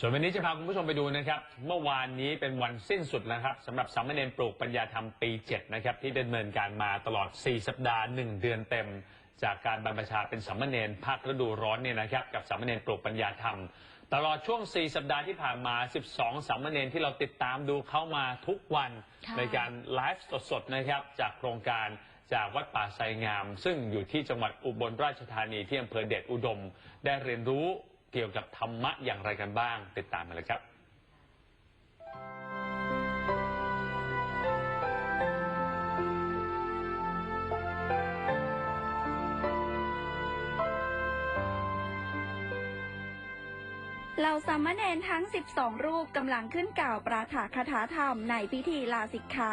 ส่วนวันนี้จะพาคุณผู้ชมไปดูนะครับ เมื่อวานนี้เป็นวันสิ้นสุดนะครับสำหรับสามเณรปลูกปัญญาธรรมปี 7 นะครับ ที่ดำเนินการมาตลอด 4 สัปดาห์ 1 เดือนเต็ม จากการบรรพชาเป็นสามเณรภาคฤดูร้อนเนี่ยนะครับ กับสามเณรปลูกปัญญาธรรม ตลอดช่วง 4 สัปดาห์ที่ผ่านมา 12 สามเณรที่เราติดตามดูเข้ามาทุกวันค่ะในการไลฟ์สดๆนะครับจากโครงการจากวัดป่าไซงาม ซึ่งอยู่ที่จังหวัดอุบลราชธานีที่อำเภอเดชอุดม ได้เรียนรู้ เกี่ยวกับธรรมะอย่างไรกันบ้าง ติดตามกันเลยครับ เหล่าสามเณรทั้ง 12 รูปกำลังขึ้นกล่าวปราถาคาถาธรรมในพิธีลาสิกขา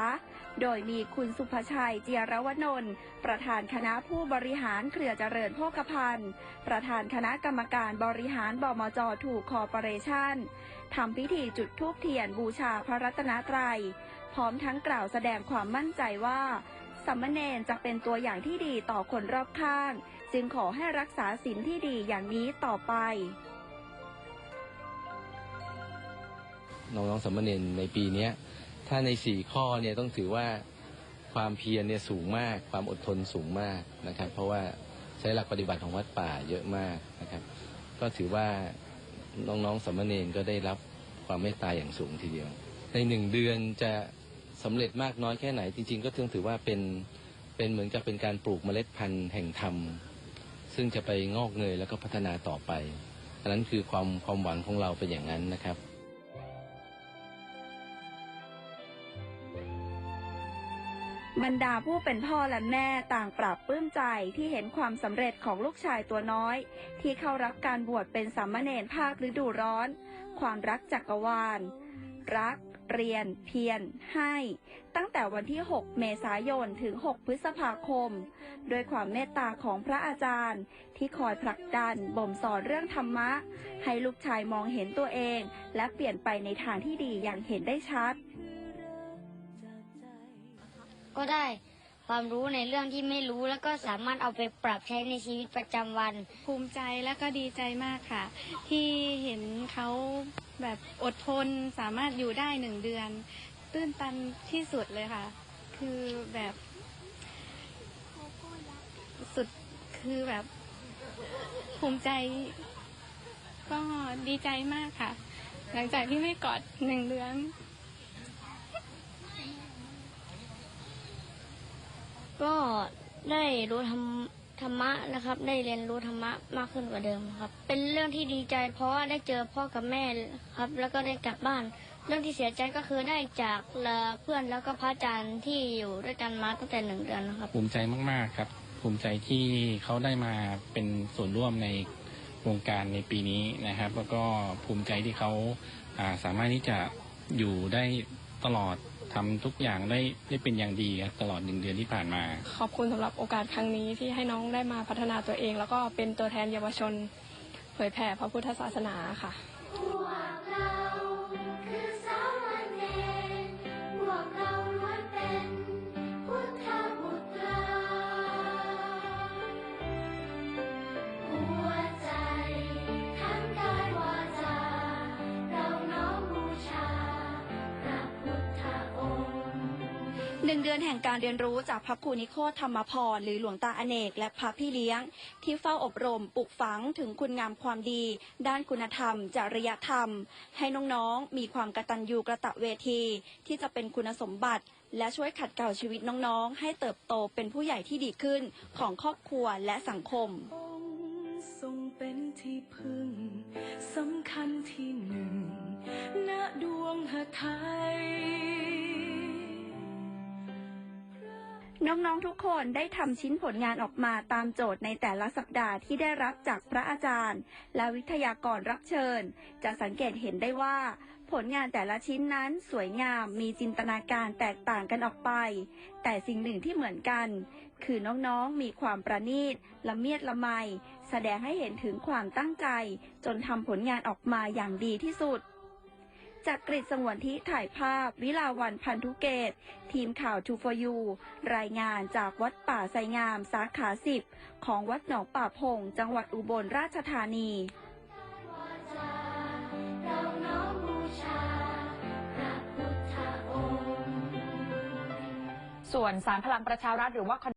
โดยมีคุณสุภชัยเจียรวนนท์ประธานคณะผู้บริหารเครือเจริญโภคภัณฑ์ ประธานคณะกรรมการบริหารบมจถูกคอร์ปอเรชั่นทำพิธีจุดธูปเทียนบูชาพระรัตนตรัย พร้อมทั้งกล่าวแสดงความมั่นใจว่าสามเณรจะเป็นตัวอย่างที่ดีต่อคนรอบข้าง จึงขอให้รักษาศีลที่ดีอย่างนี้ต่อไป น้องๆสามเณรในปีนี้ถ้าในสี่ข้อเนี่ยต้องถือว่าความเพียรเนี่ยสูงมาก ความอดทนสูงมากนะครับ เพราะว่าใช้หลักปฏิบัติของวัดป่าเยอะมากนะครับ ก็ถือว่าน้องๆสามเณรก็ได้รับความเมตตาอย่างสูงทีเดียว ในหนึ่งเดือนจะสำเร็จมากน้อยแค่ไหนจริง ๆ ก็ต้องถือว่าเป็นเป็นเหมือนกับเป็นการปลูกเมล็ดพันธุ์แห่งธรรมซึ่งจะไปงอกเงยแล้วก็พัฒนาต่อไปอันนั้นคือความความหวังของเราเป็นอย่างนั้นนะครับ บรรดาผู้เป็นพ่อและแม่ต่างปรับปลื้มใจที่เห็นความสำเร็จของลูกชายตัวน้อย ที่เข้ารับการบวชเป็นสามเณรภาคฤดูร้อน ความรักจักรวาล รัก เรียน เพียรให้ ตั้งแต่วันที่ 6 เมษายนถึง 6 พฤษภาคมโดยความเมตตาของพระอาจารย์ ที่คอยผลักดันบ่มสอนเรื่องธรรมะ ให้ลูกชายมองเห็นตัวเอง และเปลี่ยนไปในทางที่ดีอย่างเห็นได้ชัด ก็ได้ ความรู้ในเรื่องที่ไม่รู้แล้วก็สามารถเอาไปปรับใช้ในชีวิตประจำวัน ภูมิใจและก็ดีใจมากค่ะ ที่เห็นเขาแบบอดทนสามารถอยู่ได้หนึ่งเดือน ตื้นตันที่สุดเลยค่ะ คือแบบสุดคือแบบ ภูมิใจ ก็ดีใจมากค่ะ หลังจากที่ไม่กอดหนึ่งเดือน ก็ได้รู้ธรรมธรรมะนะครับ ได้เรียนรู้ธรรมะมากขึ้นกว่าเดิมครับ เป็นเรื่องที่ดีใจ เพราะว่าได้เจอพ่อกับแม่ครับ แล้วก็ได้กลับบ้าน เรื่องที่เสียใจก็คือได้จากเพื่อนแล้วก็พระอาจารย์ที่อยู่ด้วยกันมาตั้งแต่หนึ่งเดือนนะครับ ภูมิใจมากๆครับ ภูมิใจที่เขาได้มาเป็นส่วนร่วมในวงการในปีนี้นะครับ แล้วก็ภูมิใจที่เขาาสามารถที่จะอยู่ได้ตลอด ทำทุกอย่างได้ได้เป็นอย่างดีครับตลอดหนึ่งเดือนที่ผ่านมา ขอบคุณสำหรับโอกาสครั้งนี้ที่ให้น้องได้มาพัฒนาตัวเอง แล้วก็เป็นตัวแทนเยาวชน เผยแผ่พระพุทธศาสนาค่ะ หนึ่งเดือนแห่งการเรียนรู้จากพระครูนิโคธรรมพรหรือหลวงตาอเนก และพระพี่เลี้ยง ที่เฝ้าอบรมปลูกฝังถึงคุณงามความดี ด้านคุณธรรม จริยธรรม ให้น้องๆ มีความกระตัญญูกระตะเวที ที่จะเป็นคุณสมบัติ และช่วยขัดเกลาชีวิตน้องๆ ให้เติบโตเป็นผู้ใหญ่ที่ดีขึ้นของครอบครัวและสังคมทรงเป็นที่พึ่งสำคัญที่หนึ่งณดวงหทัย น้องๆทุกคนได้ทำชิ้นผลงานออกมาตามโจทย์ในแต่ละสัปดาห์ที่ได้รับจากพระอาจารย์ และวิทยากรรับเชิญ จะสังเกตเห็นได้ว่า ผลงานแต่ละชิ้นนั้นสวยงามมีจินตนาการแตกต่างกันออกไป แต่สิ่งหนึ่งที่เหมือนกัน คือน้องๆมีความประณีตละเมียดละไม แสดงให้เห็นถึงความตั้งใจ จนทำผลงานออกมาอย่างดีที่สุด จากกริสงวนที่ถ่ายภาพวิลาวันพันธุเกต ทีมข่าวทูฟอยูรายงานจากวัดป่าไซงามสาขาสิบของวัดหนองป่าพง จังหวัดอุบลราชธานีส่วนสารพลังประชารัฐหรือว่า